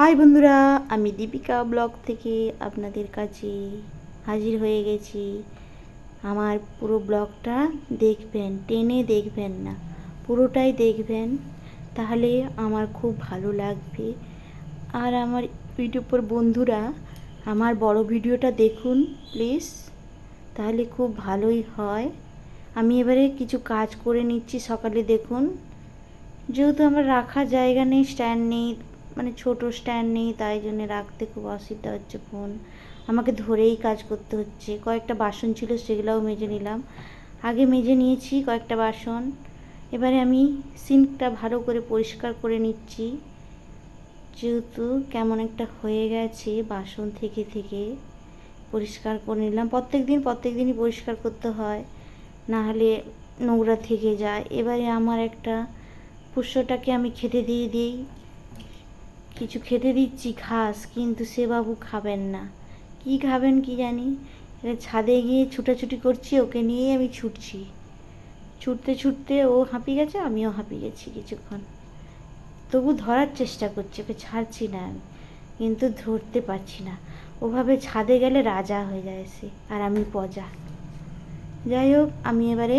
High বন্ধুরা, আমি Deepika blog থেকে আপনাদের কাছে হাজির হয়ে গেছি। আমার পুরো ব্লগটা দেখবেন, টেনে দেখবেন না, পুরোটাই দেখবেন। তাহলে আমার খুব ভালো লাগবে। আর আমার ইউটিউবের বন্ধুরা, আমার বড় ভিডিওটা দেখুন প্লিজ, তাহলে খুব ভালোই হয়। আমি এবারে কিছু কাজ করে নিচ্ছি, সকালে দেখুন। যেহেতু আমার রাখার জায়গা নেই, স্ট্যান্ড নেই মানে ছোট স্ট্যান্ড নেই, তাই জন্য রাখতে খুব অসুবিধা হচ্ছে ফোন আমাকে ধরেই কাজ করতে হচ্ছে। কয়েকটা বাসন ছিল, সেগুলোও মেজে নিলাম। আগে মেজে নিয়েছি কয়েকটা বাসন। এবারে আমি সিঙ্কটা ভালো করে পরিষ্কার করে নিচ্ছি। যেহেতু কেমন একটা হয়ে গেছে বাসন থেকে থেকে, পরিষ্কার করে নিলাম। প্রত্যেক দিন, প্রত্যেক দিনই পরিষ্কার করতে হয় না হলে নোংরা থেকে যায়। এবারে আমার একটা পুষ্যটাকে আমি খেতে দিয়ে দিই। কিছু খেতে দিচ্ছি ঘাস কিন্তু সে বাবু খাবেন না। কি খাবেন কি জানি? ছাদে গিয়ে ছুটাছুটি করছি, ওকে নিয়েই আমি ছুটছি। ছুটতে ছুটতে ও হাঁপিয়ে গেছে, আমিও হাঁপিয়ে গেছি কিছুক্ষণ। তবু ধরার চেষ্টা করছি, ওকে ছাড়ছি না আমি, কিন্তু ধরতে পারছি না। ওভাবে ছাদে গেলে রাজা হয়ে যায় সে, আর আমি পজা যাই হোক, আমি এবারে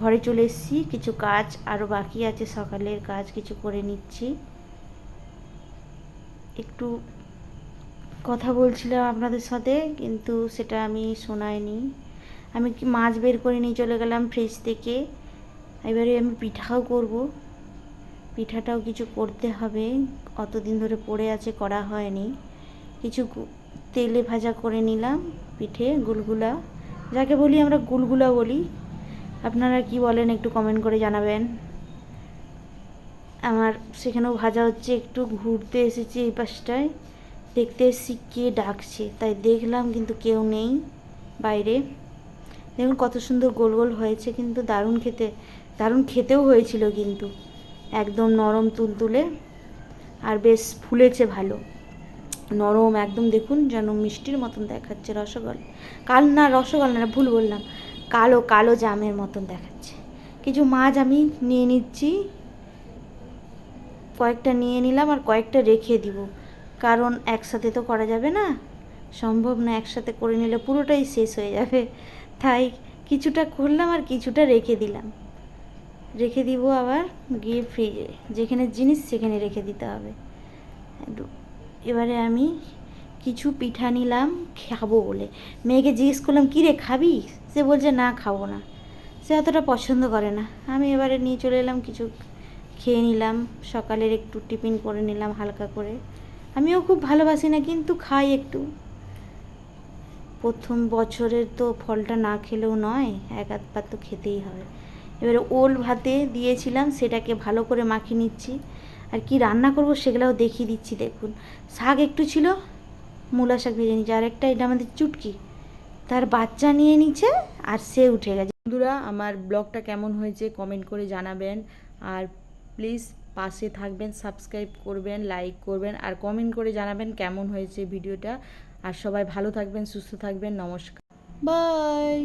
ঘরে চলে এসেছি, কিছু কাজ আরও বাকি আছে, সকালের কাজ কিছু করে নিচ্ছি। একটু কথা বলছিলাম আপনাদের সাথে, কিন্তু সেটা আমি শোনাইনি। আমি কি মাছ বের করে নিয়ে চলে গেলাম ফ্রিজ থেকে। এবারে আমি পিঠাও করব। পিঠাটাও কিছু করতে হবে। অতদিন ধরে পড়ে আছে, করা হয়নি। কিছু তেলে ভাজা করে নিলাম পিঠে, গুলগুলা। যাকে বলি আমরা গুলগুলা বলি। আপনারা কি বলেন একটু কমেন্ট করে জানাবেন। আমার সেখানেও ভাজা হচ্ছে, একটু ঘুরতে এসেছি এই পাশটায়। দেখতে এসেছি কে ডাকছে, তাই দেখলাম কিন্তু কেউ নেই বাইরে। দেখুন কত সুন্দর গোল গোল হয়েছে, কিন্তু দারুণ খেতে, দারুণ খেতেও হয়েছিল কিন্তু। একদম নরম তুলতুলে, আর বেশ ফুলেছে ভালো। নরম একদম দেখুন যেন মিষ্টির মতন দেখাচ্ছে রসগোল্লা কাল না রসগোল্লা না, ভুল বললাম। কালো কালো জামের মতন দেখাচ্ছে। কিছু মাছ আমি নিয়ে নিচ্ছি। কয়েকটা নিয়ে নিলাম আর কয়েকটা রেখে দিব। কারণ একসাথে তো করা যাবে না। সম্ভব না একসাথে করে নিলে পুরোটাই শেষ হয়ে যাবে। তাই কিছুটা করলাম আর কিছুটা রেখে দিলাম। রেখে দিব আবার গিয়ে ফ্রিজে। যেখানে জিনিস সেখানে রেখে দিতে হবে। এবারে আমি কিছু পিঠা নিলাম, খাব বলে। মেয়েকে জিজ্ঞেস করলাম, কী রে, খাবি? সে বলছে, না, খাব না। সে অতটা পছন্দ করে না। আমি এবারে নিয়ে চলে এলাম কিছু খেয়ে নিলাম, সকালের একটু টিফিন করে নিলাম হালকা করে। আমিও খুব ভালোবাসি না, কিন্তু খাই একটু। প্রথম বছরের তো ফলটা না খেলেও নয়, এক আধবার তো খেতেই হবে। এবারে ওল ভাতে দিয়েছিলাম, সেটাকে ভালো করে মাখিয়ে নিচ্ছি। আর কি রান্না করব সেগুলোও দেখিয়ে দিচ্ছি, দেখুন। শাক একটু ছিল, মূলা শাক ভেজে নিচ্ছি আর একটা, এটা আমাদের চুটকি। তার বাচ্চা নিয়ে নিচ্ছে, আর সে উঠে গেছে। বন্ধুরা, আমার ব্লগটা কেমন হয়েছে কমেন্ট করে জানাবেন। আর প্লিজ পাশে থাকবেন, সাবস্ক্রাইব করবেন, লাইক করবেন আর কমেন্ট করে জানাবেন কেমন হয়েছে ভিডিওটা। আর সবাই ভালো থাকবেন, সুস্থ থাকবেন, নমস্কার। বাই।